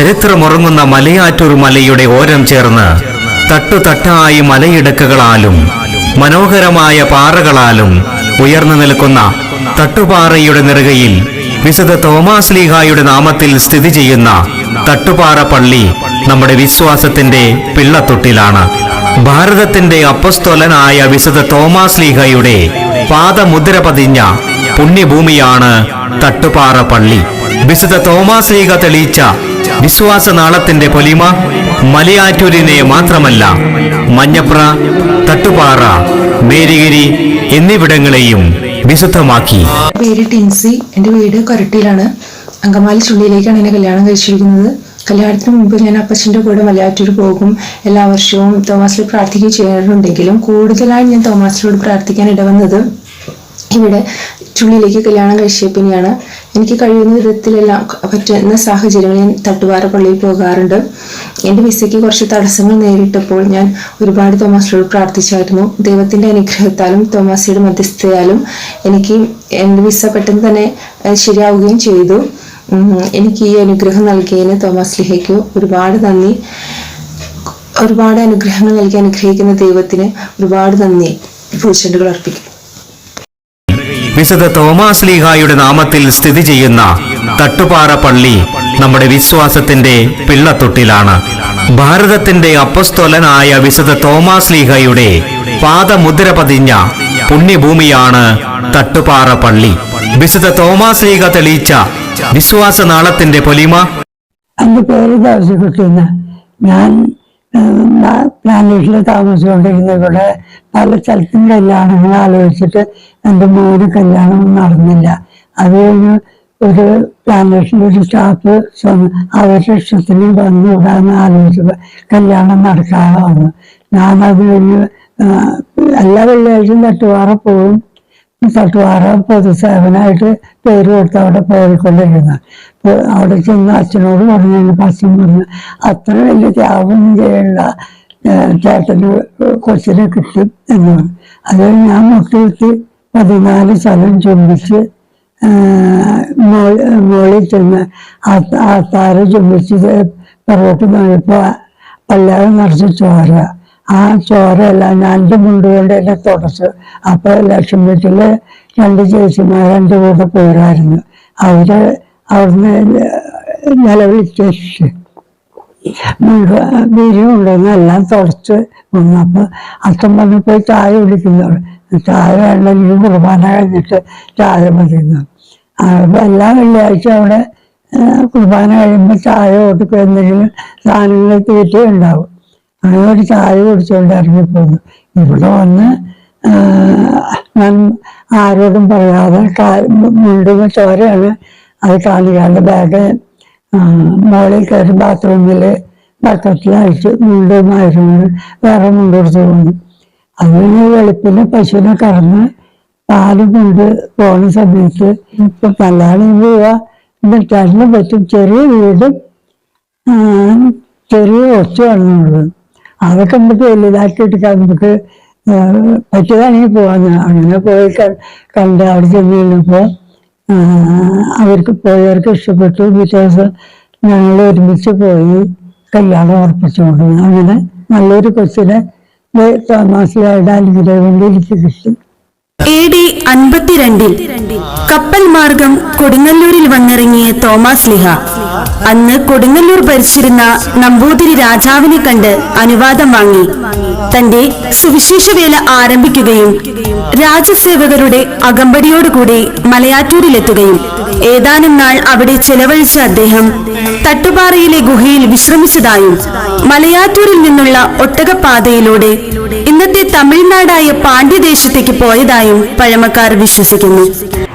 ചരിത്രമുറങ്ങുന്ന മലയാറ്റൂർ മലയുടെ ഓരം ചേർന്ന് തട്ടുതട്ടായി മലയിടുക്കുകളാലും മനോഹരമായ പാറകളാലും ഉയർന്നു നിൽക്കുന്ന തട്ടുപാറയുടെ നെറുകയിൽ വിശുദ്ധ തോമാസ് ലീഹായുടെ നാമത്തിൽ സ്ഥിതി ചെയ്യുന്ന തട്ടുപാറ പള്ളി നമ്മുടെ വിശ്വാസത്തിന്റെ പിള്ളത്തൊട്ടിലാണ്. ഭാരതത്തിന്റെ അപ്പസ്തോലനായ വിശുദ്ധ തോമാസ് ലീഹയുടെ പാദമുദ്ര പതിഞ്ഞ പുണ്യഭൂമിയാണ് തട്ടുപാറ പള്ളി. വിശുദ്ധ തോമാസ് ലീഹ തെളിയിച്ച വിശ്വാസനാളത്തിന്റെ പൊലിമ മലയാറ്റൂരിനെ മാത്രമല്ല മഞ്ഞപ്ര തട്ടുപാറ മേരിഗിരി എന്നിവിടങ്ങളെയും വിശുദ്ധമാക്കി. പേര് ടിൻസി എന്റെ വീട് കൊരട്ടിയിലാണ്. അങ്കമാലി ചുള്ളിയിലേക്കാണ് എന്നെ കല്യാണം കഴിച്ചിരിക്കുന്നത്. കല്യാണത്തിന് മുമ്പ് ഞാൻ അപ്പച്ചന്റെ കൂടെ മലയാറ്റൂർ പോകും. എല്ലാ വർഷവും തോമാസിൽ പ്രാർത്ഥിക്കുകയും ചെയ്യാറുണ്ടെങ്കിലും കൂടുതലായി ഞാൻ തോമാസിലോട് പ്രാർത്ഥിക്കാൻ ഇടവന്നത് ഇവിടെ ചുള്ളിയിലേക്ക് കല്യാണം കഴിച്ച പിന്നെയാണ് എനിക്ക് കഴിയുന്ന വിധത്തിലെല്ലാം പറ്റുന്ന സാഹചര്യങ്ങളിൽ ഞാൻ തട്ടുപാറ പള്ളിയിൽ പോകാറുണ്ട്. എന്റെ വിസയ്ക്ക് കുറച്ച് തടസ്സങ്ങൾ നേരിട്ടപ്പോൾ ഞാൻ ഒരുപാട് തോമാസിനോട് പ്രാർത്ഥിച്ചായിരുന്നു. ദൈവത്തിന്റെ അനുഗ്രഹത്താലും തോമാസിയുടെ മധ്യസ്ഥയാലും എനിക്ക് എന്റെ വിസ പെട്ടെന്ന് തന്നെ ശരിയാവുകയും ചെയ്തു. എനിക്ക് ഈ അനുഗ്രഹം നൽകിയതിന് തോമസ് ലിഹയ്ക്ക് ഒരുപാട് നന്ദി. ഒരുപാട് അനുഗ്രഹങ്ങൾ നൽകി അനുഗ്രഹിക്കുന്ന ദൈവത്തിന് ഒരുപാട് നന്ദി. പൂച്ചെണ്ടുകൾ അർപ്പിക്കും വിശുദ്ധ തോമാസ് ലീഹായുടെ നാമത്തിൽ സ്ഥിതി ചെയ്യുന്ന തട്ടുപാറ പള്ളി നമ്മുടെ വിശ്വാസത്തിന്റെ പിള്ളത്തൊട്ടിലാണ്. ഭാരതത്തിന്റെ അപ്പസ്തോലനായ വിശുദ്ധ തോമാസ് ലീഹയുടെ പാദമുദ്ര പതിഞ്ഞ പുണ്യഭൂമിയാണ് തട്ടുപാറ പള്ളി. വിശുദ്ധ തോമാസ് ലീഹ തെളിയിച്ച വിശ്വാസനാളത്തിന്റെ പൊലിമ. ഞാൻ പ്ലാനറ്റിൽ താമസിച്ചുകൊണ്ടിരുന്ന ഇവിടെ പല സ്ഥലത്തും കല്യാണങ്ങൾ ആലോചിച്ചിട്ട് എന്റെ മോന് കല്യാണം നടന്നില്ല. അത് കഴിഞ്ഞ് ഒരു പ്ലാനറ്റിൽ ഒരു സ്റ്റാഫ് അവരുടെ ഇഷ്ടത്തിന് വന്നു വിടാന്ന് ആലോചിച്ചപ്പോൾ കല്യാണം നടക്കാതെ വന്നു ഞാനത് കഴിഞ്ഞ് എല്ലാ വെള്ളിയാഴ്ചയും തട്ടുപാറ പോകും തട്ടുപാറ പൊതുസേവനമായിട്ട് പേര് കൊടുത്ത് അവിടെ പോയിക്കൊണ്ടിരുന്ന. അപ്പൊ അവിടെ ചെന്ന് അച്ഛനോട് പറഞ്ഞു എനിക്ക് അച്ഛൻ പറഞ്ഞു അത്ര വലിയ ത്യാഗമൊന്നും ചെയ്യണ്ട ചേട്ടന് കൊച്ചിനെ കിട്ടും എന്ന് പറഞ്ഞു. അത് ഞാൻ മുട്ടുകുത്തി പതിനാല് സ്ഥലം ചുംബിച്ച് മോളിൽ ചെന്ന് ആ- താര ചുംബിച്ച് പുറകോട്ട് നോക്കിയപ്പോൾ പല്ലാതെ നിറച്ച് ചോര. ആ ചോരയെല്ലാം എന്റെ മുണ്ടുകൊണ്ട് എന്നെ തുടച്ചു. അപ്പൊ ലക്ഷം വീട്ടിൽ രണ്ട് ചേച്ചിമാർ എന്റെ കൂടെ പോരായിരുന്നു. അവർ അവിടുന്ന് നിലവിളിച്ചു ബിരിയും ഉണ്ടെന്ന് എല്ലാം തുടച്ച് വന്നപ്പോൾ അച്ഛൻ പറഞ്ഞു പോയി ചായ കുടിക്കുന്നവർ ചായ വേണ്ട നീ കുർബാന കഴിഞ്ഞിട്ട് ചായ മതിയെന്ന്. എല്ലാ വെള്ളിയാഴ്ച അവിടെ കുർബാന കഴിയുമ്പോൾ ചായ കൊടുക്കുക എന്തെങ്കിലും സാധനങ്ങൾ തീറ്റ ഉണ്ടാവും. അങ്ങനെ ഒരു ചായ കുടിച്ചുകൊണ്ട് ഇറങ്ങിപ്പോന്നു. ഇവിടെ വന്ന് ഞാൻ ആരോടും പറയാതെ മുണ്ടുന്ന ചോരയാണ് അത് കാണിക്കാണ്ട് ബാഗ് മോളിൽ കയറി ബാത്റൂമിൽ ബക്കറ്റിൽ മുണ്ടുമായിരുന്നു വേറെ മുണ്ടെടുത്ത് പോകുന്നു അത് കഴിഞ്ഞ് വെളുപ്പിന് പശുവിനെ കറന്ന് പാൽ കൊണ്ട് പോണ സമയത്ത് ഇപ്പൊ കല്യാണം പോവുക. എന്നിട്ടാലും പറ്റും ചെറിയ വീടും ചെറിയ ഒച്ച നമ്മൾ. അതൊക്കെ നമുക്ക് വലുതാക്കി എടുക്കാൻ നമുക്ക് പറ്റിയതാണെങ്കിൽ പോവാന്ന് അങ്ങനെ പോയി കണ്ട് അവിടെ ചെന്ന് കഴിഞ്ഞപ്പോ ആ, അവർക്ക് പോയവർക്ക് ഇഷ്ടപ്പെട്ടു. ദിവസം ഞങ്ങൾ ഒരുമിച്ച് പോയി കല്യാണം ഉറപ്പിച്ചുകൊണ്ട് അങ്ങനെ നല്ലൊരു കൊച്ചിനെ തോമാസിലായിട്ട് അനുഗ്രഹം കൊണ്ട് എനിക്ക് കിട്ടും. എ ഡി അൻപത്തിരണ്ടിൽ കപ്പൽ മാർഗം കൊടുങ്ങല്ലൂരിൽ വന്നിറങ്ങിയ തോമസ് ലിഹ. അന്ന് കൊടുങ്ങല്ലൂർ ഭരിച്ചിരുന്ന നമ്പൂതിരി രാജാവിനെ കണ്ട് അനുവാദം വാങ്ങി. തന്റെ സുവിശേഷ വേല ആരംഭിക്കുകയും രാജസേവകരുടെ അകമ്പടിയോടുകൂടി മലയാറ്റൂരിലെത്തുകയും ഏതാനും നാൾ അവിടെ ചെലവഴിച്ച അദ്ദേഹം തട്ടുപാറയിലെ ഗുഹയിൽ വിശ്രമിച്ചതായും മലയാറ്റൂരിൽ നിന്നുള്ള ഒട്ടകപ്പാതയിലൂടെ ഇന്നത്തെ തമിഴ്നാടായ പാണ്ഡ്യദേശത്തേക്ക് പോയതായും പഴമക്കാർ വിശ്വസിക്കുന്നു.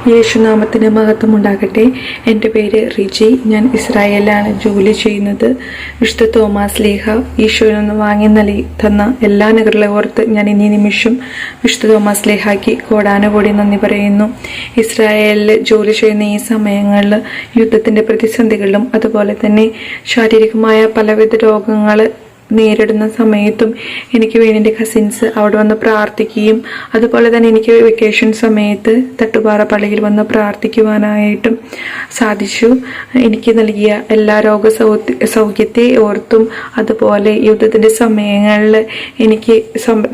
യേശുനാമത്തിന് മഹത്വം ഉണ്ടാകട്ടെ എന്റെ പേര് റിജി. ഞാൻ ഇസ്രായേലിലാണ് ജോലി ചെയ്യുന്നത്. വിശുദ്ധ തോമാസ് ലീഹ ഈശോയിൽ നിന്ന് വാങ്ങി നൽകി തന്ന എല്ലാ നഗരങ്ങളെ ഓർത്ത് ഞാൻ ഇനി നിമിഷം വിശുദ്ധ തോമാസ് ലീഹയ്ക്ക് കോടാനുകൂടി നന്ദി പറയുന്നു. ഇസ്രായേലിൽ ജോലി ചെയ്യുന്ന ഈ സമയങ്ങളിൽ യുദ്ധത്തിന്റെ പ്രതിസന്ധികളിലും അതുപോലെ തന്നെ ശാരീരികമായ പലവിധ രോഗങ്ങൾ നേരിടുന്ന സമയത്തും എനിക്ക് വേണ്ടി എന്റെ കസിൻസ് അവിടെ വന്ന് പ്രാർത്ഥിക്കുകയും അതുപോലെ തന്നെ എനിക്ക് വെക്കേഷൻ സമയത്ത് തട്ടുപാറ പള്ളിയിൽ വന്ന് പ്രാർത്ഥിക്കുവാനായിട്ടും സാധിച്ചു. എനിക്ക് നൽകിയ എല്ലാ രോഗ സൗഖ്യത്തെ ഓർത്തും അതുപോലെ യുദ്ധത്തിന്റെ സമയങ്ങളിൽ എനിക്ക്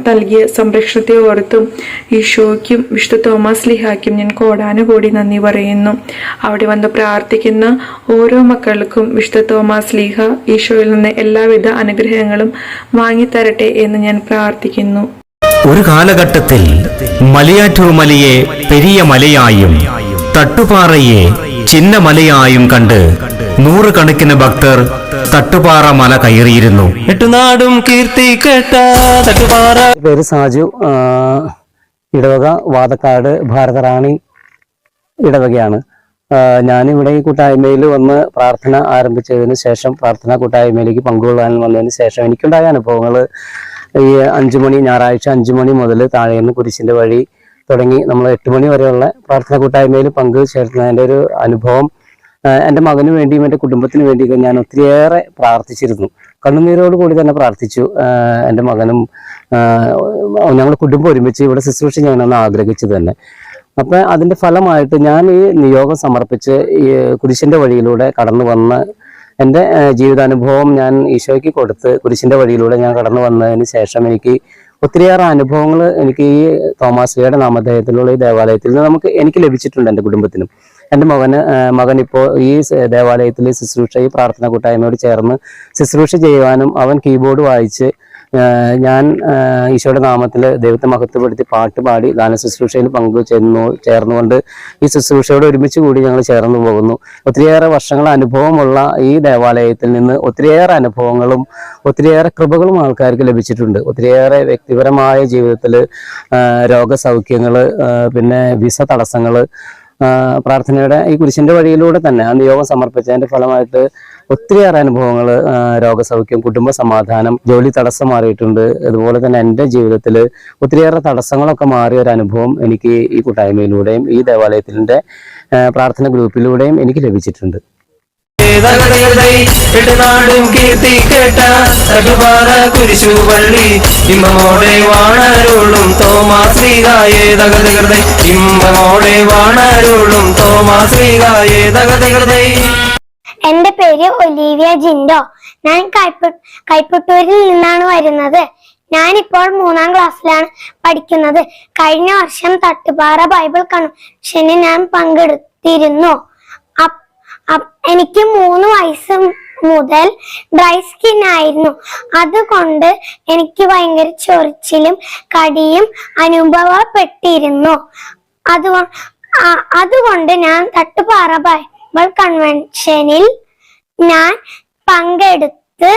നൽകിയ സംരക്ഷണത്തെ ഓർത്തും ഈശോയ്ക്കും വിശുദ്ധ തോമസ് ലിഹായ്ക്കും ഞാൻ കോടാനുകൂടി നന്ദി പറയുന്നു. അവിടെ വന്ന് പ്രാർത്ഥിക്കുന്ന ഓരോ മക്കൾക്കും വിശുദ്ധ തോമസ് ലിഹ ഈശോയിൽ നിന്ന് എല്ലാവിധ അനുഗ്രഹങ്ങളും വാങ്ങിത്തരട്ടെ എന്ന് ഞാൻ പ്രാർത്ഥിക്കുന്നു. ഒരു കാലഘട്ടത്തിൽ മലയാറ്റൂർ മലയെ പെരിയ മലയായും തട്ടുപാറയെ ചിന്ന മലയായും കണ്ട് നൂറുകണക്കിന് ഭക്തർ തട്ടുപാറ മല കയറിയിരുന്നു. എട്ടുനാടും കീർത്തി കേട്ട തട്ടുപാറ. പേര് സാജു ഇടവക വാതക്കാട് ഭാരതറാണി ഇടവകയാണ്. ഞാനിവിടെ ഈ കൂട്ടായ്മയിൽ വന്ന് പ്രാർത്ഥന ആരംഭിച്ചതിന് ശേഷം പ്രാർത്ഥന കൂട്ടായ്മയിലേക്ക് പങ്കുകൊള്ളാൻ വന്നതിന് ശേഷം എനിക്കുണ്ടായ അനുഭവങ്ങൾ ഈ അഞ്ചു മണി ഞായറാഴ്ച അഞ്ചു മണി മുതൽ താഴേന്ന് കുരിശിന്റെ വഴി തുടങ്ങി നമ്മൾ എട്ട് മണി വരെയുള്ള പ്രാർത്ഥന കൂട്ടായ്മയിൽ പങ്ക് ചേർന്നതിന്റെ ഒരു അനുഭവം എന്റെ മകന് വേണ്ടിയും എന്റെ കുടുംബത്തിന് വേണ്ടിയൊക്കെ ഞാൻ ഒത്തിരിയേറെ പ്രാർത്ഥിച്ചിരുന്നു. കണ്ണുനീരോട് കൂടി തന്നെ പ്രാർത്ഥിച്ചു എന്റെ മകനും ഞങ്ങൾ കുടുംബം ഒരുമിച്ച് ഇവിടെ ശുശ്രൂഷ ചെയ്യണമെന്ന് ആഗ്രഹിച്ചു തന്നെ. അപ്പൊ അതിന്റെ ഫലമായിട്ട് ഞാൻ ഈ നിയോഗം സമർപ്പിച്ച് ഈ കുരിശിന്റെ വഴിയിലൂടെ കടന്നു വന്ന് എന്റെ ജീവിതാനുഭവം ഞാൻ ഈശോയ്ക്ക് കൊടുത്ത് കുരിശിന്റെ വഴിയിലൂടെ ഞാൻ കടന്നു വന്നതിന് ശേഷം എനിക്ക് ഒത്തിരിയേറെ അനുഭവങ്ങൾ എനിക്ക് ഈ തോമാശ്രീയുടെ നാമധേയത്തിലുള്ള ഈ ദേവാലയത്തിൽ നിന്ന് നമുക്ക് എനിക്ക് ലഭിച്ചിട്ടുണ്ട് എന്റെ കുടുംബത്തിനും. എന്റെ മകന് മകൻ ഇപ്പോൾ ഈ ദേവാലയത്തിൽ ശുശ്രൂഷ ഈ പ്രാർത്ഥന കൂട്ടായ്മയോട് ചേർന്ന് ശുശ്രൂഷ ചെയ്യുവാനും അവൻ കീബോർഡ് വായിച്ച് ഞാൻ ഈശോയുടെ നാമത്തിൽ ദൈവത്തെ മഹത്വപ്പെടുത്തി പാട്ട് പാടി ഗാന ശുശ്രൂഷയിൽ പങ്കു ചേർന്നു ചേർന്നുകൊണ്ട് ഈ ശുശ്രൂഷയോട് ഒരുമിച്ച് കൂടി ഞങ്ങൾ ചേർന്ന് പോകുന്നു. ഒത്തിരിയേറെ വർഷങ്ങൾ അനുഭവമുള്ള ഈ ദേവാലയത്തിൽ നിന്ന് ഒത്തിരിയേറെ അനുഭവങ്ങളും ഒത്തിരിയേറെ കൃപകളും ആൾക്കാർക്ക് ലഭിച്ചിട്ടുണ്ട്. ഒത്തിരിയേറെ വ്യക്തിപരമായ ജീവിതത്തിൽ രോഗസൗഖ്യങ്ങൾ പിന്നെ വിസ തടസ്സങ്ങൾ പ്രാർത്ഥനയുടെ ഈ കുരിശിന്റെ വഴിയിലൂടെ തന്നെ ആ നിയോഗം സമർപ്പിച്ചതിന്റെ ഫലമായിട്ട് ഒത്തിരിയേറെ അനുഭവങ്ങൾ രോഗസൗഖ്യം കുടുംബ സമാധാനം ജോലി തടസ്സം മാറിയിട്ടുണ്ട്. അതുപോലെ തന്നെ എന്റെ ജീവിതത്തിൽ ഒത്തിരിയേറെ തടസ്സങ്ങളൊക്കെ മാറിയ ഒരു അനുഭവം എനിക്ക് ഈ കൂട്ടായ്മയിലൂടെയും ഈ ദേവാലയത്തിന്റെ പ്രാർത്ഥന ഗ്രൂപ്പിലൂടെയും എനിക്ക് ലഭിച്ചിട്ടുണ്ട് ും. കീർത്തി തോമാശ്രീകായേ തകതകൃതൈ തോമാശ്രീകായേ തകതകൃതൈ എന്റെ പേര് ഒലീവിയ ജിൻഡോ. ഞാൻ കൈപ്പ കൈപ്പുട്ടൂരിൽ നിന്നാണ് വരുന്നത്. ഞാനിപ്പോൾ മൂന്നാം ക്ലാസ്സിലാണ് പഠിക്കുന്നത്. കഴിഞ്ഞ വർഷം തട്ടുപാറ ബൈബിൾ കൺവെൻഷന് ഞാൻ പങ്കെടുത്തിരുന്നു. എനിക്ക് മൂന്ന് വയസ്സ് മുതൽ ഡ്രൈ സ്കിൻ ആയിരുന്നു. അതുകൊണ്ട് എനിക്ക് ഭയങ്കര ചൊറിച്ചിലും കടിയും അനുഭവപ്പെട്ടിരുന്നു. അതുകൊ അതുകൊണ്ട് ഞാൻ തട്ടുപാറ ബൈബിൾ കൺവെൻഷനിൽ ഞാൻ പങ്കെടുത്ത്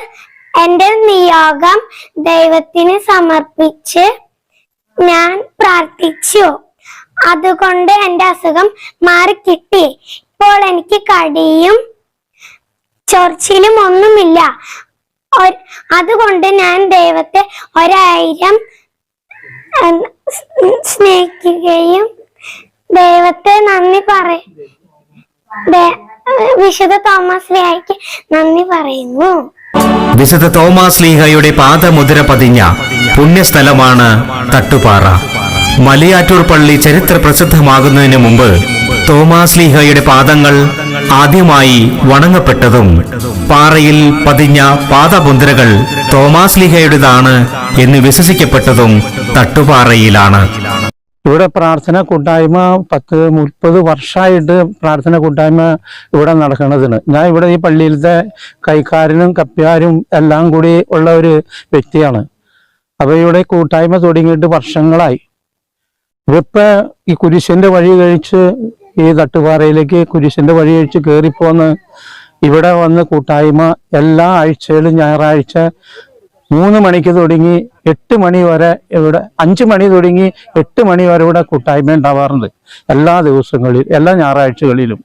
എന്റെ നിയോഗം ദൈവത്തിന് സമർപ്പിച്ച് ഞാൻ പ്രാർത്ഥിച്ചു. അതുകൊണ്ട് എന്റെ അസുഖം മാറിക്കിട്ടി. ഇപ്പോൾ എനിക്ക് കടിയും ചൊറിച്ചിലും ഒന്നുമില്ല. അതുകൊണ്ട് ഞാൻ ദൈവത്തെ ഒരായിരം സ്നേഹിക്കുകയും ദൈവത്തെ നന്ദി പറ ദേ- വിശുദ്ധ തോമസ് ലിയായ്ക്ക് നന്ദി പറയുന്നു. വിശുദ്ധ തോമസ് ലീഹയുടെ പാദമുദ്ര പതിഞ്ഞ പുണ്യസ്ഥലമാണ് തട്ടുപാറ. മലയാറ്റൂർ പള്ളി ചരിത്ര പ്രസിദ്ധമാകുന്നതിന് മുമ്പ് തോമാസ് ലീഹയുടെ പാദങ്ങൾ ആദ്യമായി വണങ്ങപ്പെട്ടതും പാറയിൽ പതിഞ്ഞ പാദമുദ്രകൾ തോമാസ് ലീഹയുടേതാണ് എന്ന് വിശ്വസിക്കപ്പെട്ടതും തട്ടുപാറയിലാണ്. ഇവിടെ പ്രാർത്ഥന കൂട്ടായ്മ പത്ത് മുപ്പത് വർഷമായിട്ട് പ്രാർത്ഥന കൂട്ടായ്മ ഇവിടെ നടക്കുന്നതിന് ഞാൻ ഇവിടെ ഈ പള്ളിയിലത്തെ കൈക്കാരനും കപ്പ്യാരും എല്ലാം കൂടി ഉള്ള ഒരു വ്യക്തിയാണ്. അപ്പോൾ ഇവിടെ കൂട്ടായ്മ തുടങ്ങിയിട്ട് വർഷങ്ങളായി. ഇപ്പൊ ഈ കുരിശിന്റെ വഴി കഴിച്ച് ഈ തട്ടുപാറയിലേക്ക് കുരിശിന്റെ വഴി കഴിച്ച് കയറിപ്പോന്ന് ഇവിടെ വന്ന് കൂട്ടായ്മ എല്ലാ ആഴ്ചയിലും ഞായറാഴ്ച മൂന്ന് മണിക്ക് തുടങ്ങി എട്ട് മണി വരെ ഇവിടെ അഞ്ച് മണി തുടങ്ങി എട്ട് മണി വരെ ഇവിടെ കൂട്ടായ്മ ഉണ്ടാവാറുണ്ട്. എല്ലാ ദിവസങ്ങളിലും എല്ലാ ഞായറാഴ്ചകളിലും.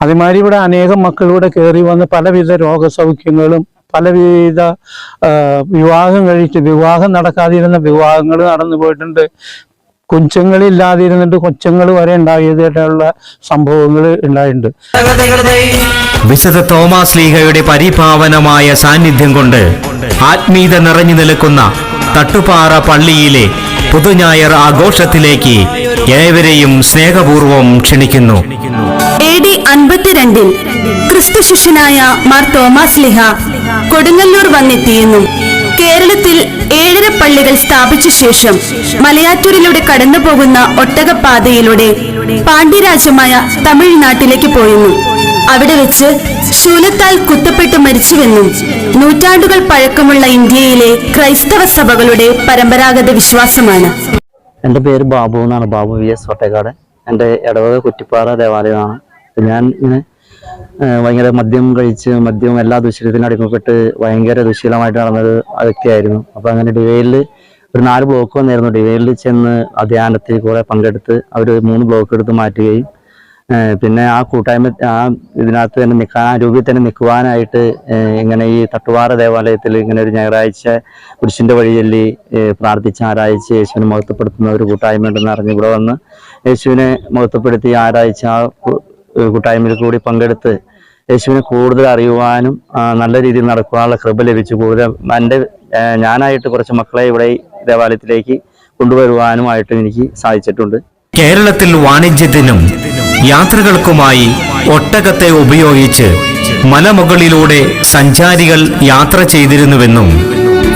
അതുമാതിരി ഇവിടെ അനേകം മക്കൾ ഇവിടെ കയറി വന്ന് പലവിധ രോഗസൗഖ്യങ്ങളും പലവിധ വിവാഹം കഴിച്ച് വിവാഹം നടക്കാതിരുന്ന വിവാഹങ്ങൾ നടന്നു പോയിട്ടുണ്ട്. കുഞ്ചങ്ങളില്ലാതിരുന്നിട്ട് കൊച്ചങ്ങൾ വരെ ഉണ്ടായതായിട്ടുള്ള സംഭവങ്ങൾ ഉണ്ടായിട്ടുണ്ട്. വിശുദ്ധ തോമസ് ലീഹയുടെ പരിപാവനമായ സാന്നിധ്യം കൊണ്ട് ആത്മീയത നിറഞ്ഞു നിൽക്കുന്ന തട്ടുപാറ പള്ളിയിലെ പുതുഞായർ ആഘോഷത്തിലേക്ക് ഏവരെയും സ്നേഹപൂർവം ക്ഷണിക്കുന്നു. എ ഡി അൻപത്തിരണ്ടിൽ ക്രിസ്തു ശിഷ്യനായ മാർ തോമാസ് ലിഹ കൊടുങ്ങല്ലൂർ വന്നെത്തിയെന്നും കേരളത്തിൽ ഏഴര പള്ളികൾ സ്ഥാപിച്ച ശേഷം മലയാറ്റൂരിലൂടെ കടന്നുപോകുന്ന ഒട്ടകപ്പാതയിലൂടെ പാണ്ഡ്യരാജ്യമായ തമിഴ്നാട്ടിലേക്ക് പോയുന്നു. അവിടെ വെച്ച് ശൂലത്താൽ കുത്തപ്പെട്ട് മരിച്ചുവെന്നും നൂറ്റാണ്ടുകൾ പഴക്കമുള്ള ഇന്ത്യയിലെ ക്രൈസ്തവ സഭകളുടെ പരമ്പരാഗത വിശ്വാസമാണ്. എന്റെ പേര് ബാബു എന്നാണ്. Babu V S Vattekkad. എന്റെ ഇടവക കുറ്റിപ്പാറ ദേവാലയമാണ്. ഞാൻ ഇങ്ങനെ ഭയങ്കര മദ്യം കഴിച്ച് മദ്യം എല്ലാ ദുശീലത്തിനും അടിമപ്പെട്ട് ഭയങ്കര ദുശീലമായിട്ട് നടന്നൊരു വ്യക്തിയായിരുന്നു. അപ്പോൾ അങ്ങനെ ഡിവൈലിൽ ഒരു നാല് ബ്ലോക്ക് വന്നിരുന്നു. ഡിവൈലിൽ ചെന്ന് ധ്യാനത്തിൽ കൂടെ പങ്കെടുത്ത് അവർ മൂന്ന് ബ്ലോക്ക് എടുത്ത് മാറ്റുകയും പിന്നെ ആ കൂട്ടായ്മ ആ ഇതിനകത്ത് തന്നെ നിൽക്കാൻ ആ രൂപയിൽ തന്നെ നിൽക്കുവാനായിട്ട് ഇങ്ങനെ ഈ തട്ടുവാറ ദേവാലയത്തിൽ ഇങ്ങനെ ഒരു ഞായറാഴ്ച കുരിശിന്റെ ചൊല്ലി പ്രാർത്ഥിച്ച് ആരാഴ്ച യേശുവിനെ മഹത്വപ്പെടുത്തുന്ന ഒരു കൂട്ടായ്മ ഉണ്ടെന്ന് അറിഞ്ഞ് ഇവിടെ വന്ന് യേശുവിനെ മഹത്വപ്പെടുത്തി ആരാഴ്ച ആ കൂട്ടായ്മയിൽ കൂടി പങ്കെടുത്ത് യേശുവിനെ കൂടുതൽ അറിയുവാനും നല്ല രീതിയിൽ നടക്കുവാനുള്ള കൃപ ലഭിച്ചു. കൂടുതൽ എന്റെ ഞാനായിട്ട് കുറച്ച് മക്കളെ ഇവിടെ ദേവാലയത്തിലേക്ക് കൊണ്ടുവരുവാനുമായിട്ട് എനിക്ക് സാധിച്ചിട്ടുണ്ട്. കേരളത്തിൽ വാണിജ്യത്തിനും യാത്രകൾക്കുമായി ഒട്ടകത്തെ ഉപയോഗിച്ച് മലമുകളിലൂടെ സഞ്ചാരികൾ യാത്ര ചെയ്തിരുന്നുവെന്നും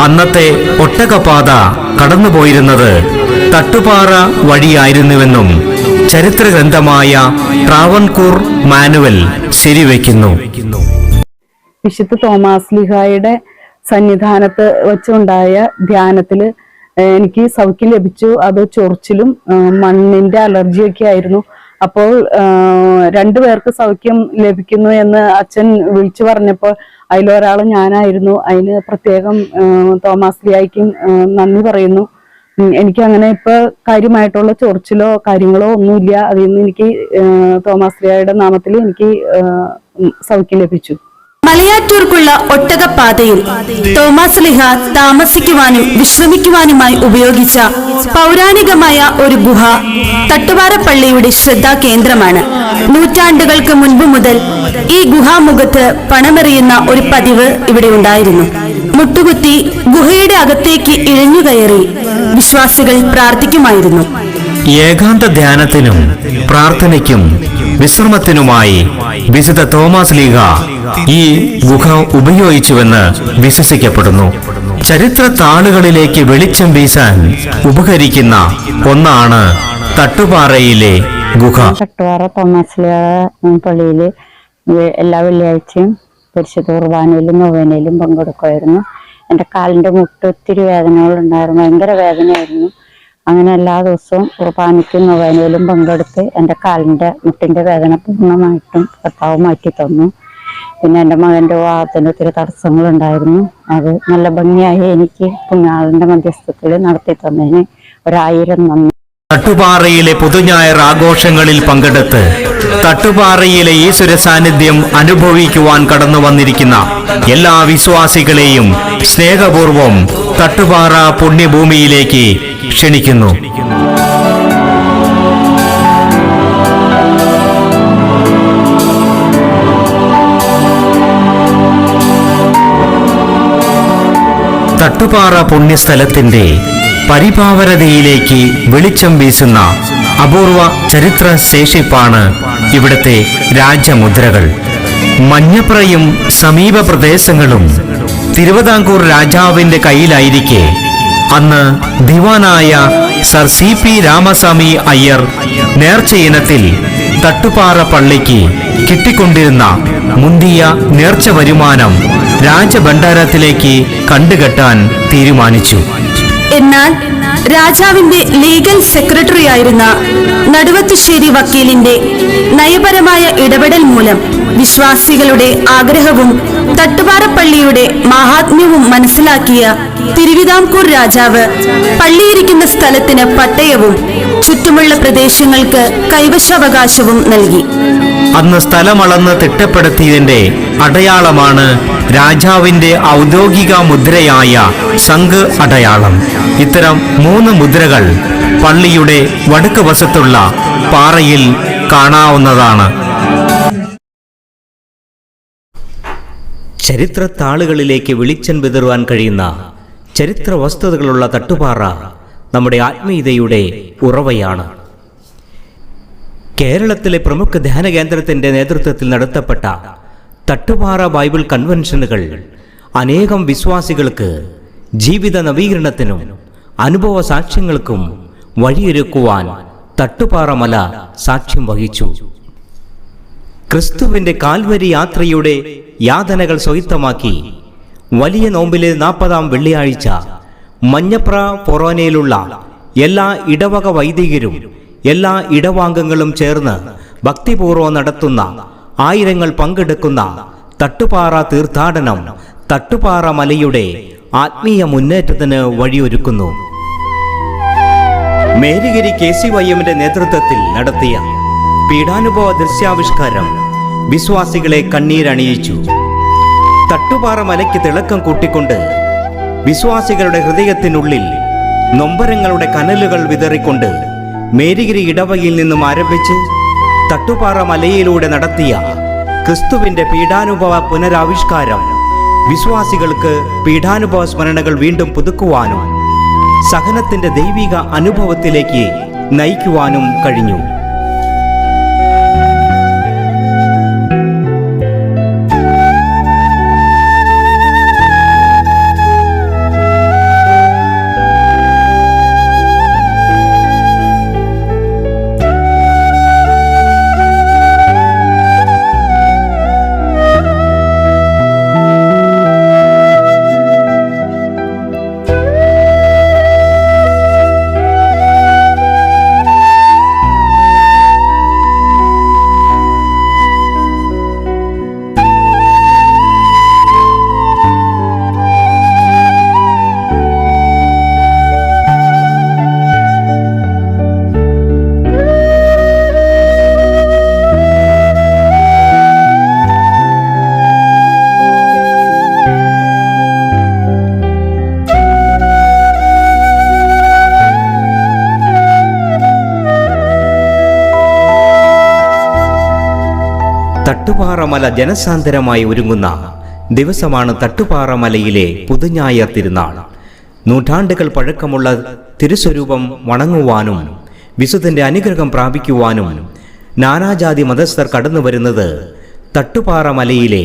അന്നത്തെ ഒട്ടകപാത കടന്നുപോയിരുന്നത് തട്ടുപാറ വഴിയായിരുന്നുവെന്നും ചരിത്രഗ്രന്ഥമായ ട്രാവൻകൂർ മാനുവൽ ശരിവെക്കുന്നു വിശുദ്ധ തോമാസ് ലിഹായുടെ സന്നിധാനത്ത് വെച്ചുണ്ടായ ധ്യാനത്തിൽ എനിക്ക് സൗഖ്യം ലഭിച്ചു. അത് ചൊറിച്ചിലും മണ്ണിന്റെ അലർജിയൊക്കെ ആയിരുന്നു. അപ്പോൾ രണ്ടു രണ്ടുപേർക്ക് സൗഖ്യം ലഭിക്കുന്നു എന്ന് അച്ഛൻ വിളിച്ചു പറഞ്ഞപ്പോൾ അതിലൊരാൾ ഞാനായിരുന്നു. അതിന് പ്രത്യേകം തോമാസ് ലിയായിക്കും നന്ദി പറയുന്നു. എനിക്ക് അങ്ങനെ ഇപ്പൊ കാര്യമായിട്ടുള്ള ചൊറിച്ചിലോ കാര്യങ്ങളോ ഒന്നുമില്ല. അതിൽ നിന്ന് എനിക്ക് തോമസ് തോമാസ് നാമത്തിൽ എനിക്ക് സൗഖ്യം ലഭിച്ചു. മലയാറ്റൂർക്കുള്ള ഒട്ടകപ്പാതയിൽ തോമസ് ലിഹ താമസിക്കുവാനും വിശ്രമിക്കുവാനുമായി ഉപയോഗിച്ച പൗരാണികമായ ഒരു ഗുഹ തട്ടുവാരപ്പള്ളിയുടെ ശ്രദ്ധാ കേന്ദ്രമാണ്. നൂറ്റാണ്ടുകൾക്ക് മുൻപ് മുതൽ ഈ ഗുഹാമുഖത്ത് പണമെറിയുന്ന ഒരു പതിവ് ഇവിടെ ഉണ്ടായിരുന്നു. മുട്ടുകുത്തി ഗുഹയുടെ അകത്തേക്ക് ഇഴഞ്ഞുകയറി വിശ്വാസികൾ പ്രാർത്ഥിക്കുമായിരുന്നു. ഏകാന്ത ധ്യാനത്തിനും പ്രാർത്ഥനയ്ക്കും വിശ്രമത്തിനുമായി വിശുദ്ധ തോമസ് ലീഗ ഈ ഗുഹ ഉപയോഗിച്ചുവെന്ന് വിശ്വസിക്കപ്പെടുന്നു. ചരിത്ര താളുകളിലേക്ക് വെളിച്ചം വീശാൻ ഉപകരിക്കുന്ന ഒന്നാണ് തട്ടുപാറയിലെ ഗുഹ. തട്ടുപാറ തോമസ് ലീഗ പള്ളിയിൽ എല്ലാ വെള്ളിയാഴ്ചയും പരിശുദ്ധ കുർബാനയിലും നൊവേനയിലും പങ്കെടുക്കുമായിരുന്നു. എന്റെ കാലിന്റെ മുട്ട് ഒത്തിരി വേദനകളുണ്ടായിരുന്നു. ഭയങ്കര വേദനയായിരുന്നു. അങ്ങനെ എല്ലാ ദിവസവും കുർബാനയ്ക്കും നൊവേനയിലും പങ്കെടുത്ത് എന്റെ കാലിന്റെ മുട്ടിന്റെ വേദന പൂർണമായിട്ടും കർത്താവ് മാറ്റി തന്നു പിന്നെ എന്റെ മകന്റെ വിവാഹത്തിന് ഒത്തിരി തടസ്സങ്ങളുണ്ടായിരുന്നു. അത് നല്ല ഭംഗിയായി എനിക്ക് പുണ്യാളിന്റെ മധ്യസ്ഥത്തിൽ നടത്തി തന്നതിന് ഒരായിരം നന്ദി. കട്ടുപാറയിലെ പുതുഞായർ ആഘോഷങ്ങളിൽ പങ്കെടുത്ത് തട്ടുപാറയിലെ ഈശ്വര സാന്നിധ്യം അനുഭവിക്കുവാൻ കടന്നു വന്നിരിക്കുന്ന എല്ലാ വിശ്വാസികളെയും സ്നേഹപൂർവം തട്ടുപാറ പുണ്യഭൂമിയിലേക്ക് ക്ഷണിക്കുന്നു. തട്ടുപാറ പുണ്യസ്ഥലത്തിന്റെ പരിപാവനതയിലേക്ക് വെളിച്ചം വീശുന്ന അപൂർവ ചരിത്ര ശേഷിപ്പാണ് ഇവിടുത്തെ രാജമുദ്രകൾ. മഞ്ഞപ്രയും സമീപ പ്രദേശങ്ങളും തിരുവിതാംകൂർ രാജാവിന്റെ കയ്യിലായിരിക്കെ. അന്ന് ദിവാനായ sir C P Ramaswamy Iyer നേർച്ചയിനത്തിൽ Thattupara പള്ളിക്ക് കിട്ടിക്കൊണ്ടിരുന്ന മുന്തിയ നേർച്ച വരുമാനം രാജഭണ്ഡാരത്തിലേക്ക് കണ്ടുകെട്ടാൻ തീരുമാനിച്ചു. എന്നാൽ രാജാവിന്റെ ലീഗൽ സെക്രട്ടറിയായിരുന്ന നടുവത്തുശ്ശേരി വക്കീലിന്റെ നയപരമായ ഇടപെടൽ മൂലം വിശ്വാസികളുടെ ആഗ്രഹവും തട്ടുപാറപ്പള്ളിയുടെ മഹാത്മ്യവും മനസ്സിലാക്കിയ തിരുവിതാംകൂർ രാജാവ് പള്ളിയിരിക്കുന്ന സ്ഥലത്തിന് പട്ടയവും ചുറ്റുമുള്ള പ്രദേശങ്ങൾക്ക് കൈവശാവകാശവും നൽകി. അന്ന് സ്ഥലമളന്ന് തിട്ടപ്പെടുത്തിയതിന്റെ അടയാളമാണ് രാജാവിന്റെ ഔദ്യോഗിക മുദ്രയായ സംഘ് അടയാളം. ഇത്തരം മൂന്ന് മുദ്രകൾ പള്ളിയുടെ വടക്ക് വശത്തുള്ള പാറയിൽ കാണാവുന്നതാണ്. ചരിത്രത്താളുകളിലേക്ക് വിളിച്ചൻ വിതറുവാൻ കഴിയുന്ന ചരിത്ര വസ്തുതകളുള്ള തട്ടുപാറ നമ്മുടെ ആത്മീയതയുടെ ഉറവയാണ്. കേരളത്തിലെ പ്രമുഖ ധ്യാന കേന്ദ്രത്തിന്റെ നേതൃത്വത്തിൽ നടത്തപ്പെട്ട തട്ടുപാറ ബൈബിൾ കൺവെൻഷനുകൾ അനേകം വിശ്വാസികൾക്ക് ജീവിത നവീകരണത്തിനും അനുഭവ സാക്ഷ്യങ്ങൾക്കും വഴിയൊരുക്കുവാൻ തട്ടുപാറ മല സാക്ഷ്യം വഹിച്ചു. ക്രിസ്തുവിന്റെ കാൽവരി യാത്രയുടെ യാതനകൾ സ്വയുത്തമാക്കി വലിയ നോമ്പിലെ നാൽപ്പതാം വെള്ളിയാഴ്ച മഞ്ഞപ്ര ഫൊറോനയിലുള്ള എല്ലാ ഇടവക വൈദികരും എല്ലാ ഇടവാംഗങ്ങളും ചേർന്ന് ഭക്തിപൂർവം നടത്തുന്ന ആയിരങ്ങൾ പങ്കെടുക്കുന്ന തട്ടുപാറ തീർത്ഥാടനം തട്ടുപാറ മലയുടെ ആത്മീയ മുന്നേറ്റത്തിന് വഴിയൊരുക്കുന്നു. മേരിഗിരി കെ സി വൈ എമ്മിന്റെ നേതൃത്വത്തിൽ നടത്തിയ പീഡാനുഭവ ദൃശ്യാവിഷ്കാരം വിശ്വാസികളെ കണ്ണീരണിയിച്ചു. തട്ടുപാറ മലയ്ക്ക് തിളക്കം കൂട്ടിക്കൊണ്ട് വിശ്വാസികളുടെ ഹൃദയത്തിനുള്ളിൽ നൊമ്പരങ്ങളുടെ കനലുകൾ വിതറിക്കൊണ്ട് മേരിഗിരി ഇടവയിൽ നിന്നും ആരംഭിച്ച് തട്ടുപാറ മലയിലൂടെ നടത്തിയ ക്രിസ്തുവിന്റെ പീഡാനുഭവ പുനരാവിഷ്കാരം വിശ്വാസികൾക്ക് പീഡാനുഭവ സ്മരണകൾ വീണ്ടും പുതുക്കുവാനും സഹനത്തിന്റെ ദൈവിക അനുഭവത്തിലേക്ക് നയിക്കുവാനും കഴിഞ്ഞു. തട്ടുപാറമല ജനസാന്ദ്രമായി ഒരുങ്ങുന്ന ദിവസമാണ് തട്ടുപാറമലയിലെ പുതുഞായർ തിരുനാൾ. നൂറ്റാണ്ടുകൾ പഴക്കമുള്ള തിരുസ്വരൂപം വണങ്ങുവാനും വിശുദ്ധന്റെ അനുഗ്രഹം പ്രാപിക്കുവാനും നാനാജാതി മതസ്ഥർ കടന്നു വരുന്നത് തട്ടുപാറമലയിലെ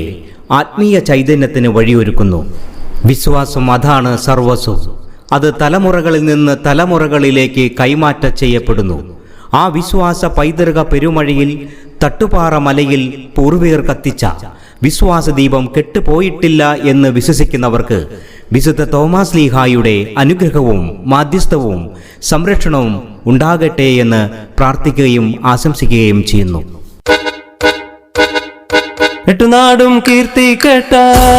ആത്മീയ ചൈതന്യത്തിന് വഴിയൊരുക്കുന്നു. വിശ്വാസം അതാണ് സർവസ്വം. അത് തലമുറകളിൽ നിന്ന് തലമുറകളിലേക്ക് കൈമാറ്റം ചെയ്യപ്പെടുന്നു. ആ വിശ്വാസ പൈതൃക പെരുമഴയിൽ തട്ടുപാറ മലയിൽ പൂർവികർ കത്തിച്ച. വിശ്വാസ ദീപം കെട്ടുപോയിട്ടില്ല എന്ന് വിശ്വസിക്കുന്നവർക്ക് വിശുദ്ധ തോമാസ് ലീഹായുടെ അനുഗ്രഹവും മാധ്യസ്ഥവും സംരക്ഷണവും ഉണ്ടാകട്ടെ എന്ന് പ്രാർത്ഥിക്കുകയും ആശംസിക്കുകയും ചെയ്യുന്നു. എട്ടുനാടും കീർത്തി കേട്ട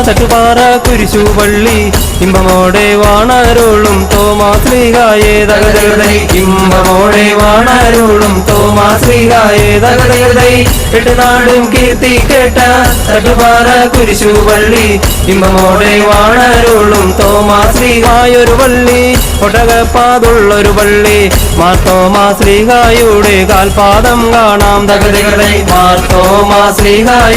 തട്ടുപാറ കുരിശു പള്ളി ഇമ്പമോടെ വാണാരോളും തോമാശ്രീകായേ തകതകതൈ ഇമ്പമോടെ വാണാരോളും തോമാശ്രീകായേ തകതകതൈ എട്ടുനാടും കീർത്തി കേട്ട തട്ടുപാറ കുരിശു പള്ളി ഇമ്പമോടെ വാണാരോളും തോമാശ്രീകായൊരു വള്ളി. ഒട്ടകപ്പാതുള്ളൊരു വള്ളി. മാർത്തോമാശ്രീകായുടെ കാൽപാദം കാണാം തകതകൃതൈ മാർത്തോമാശ്രീകായ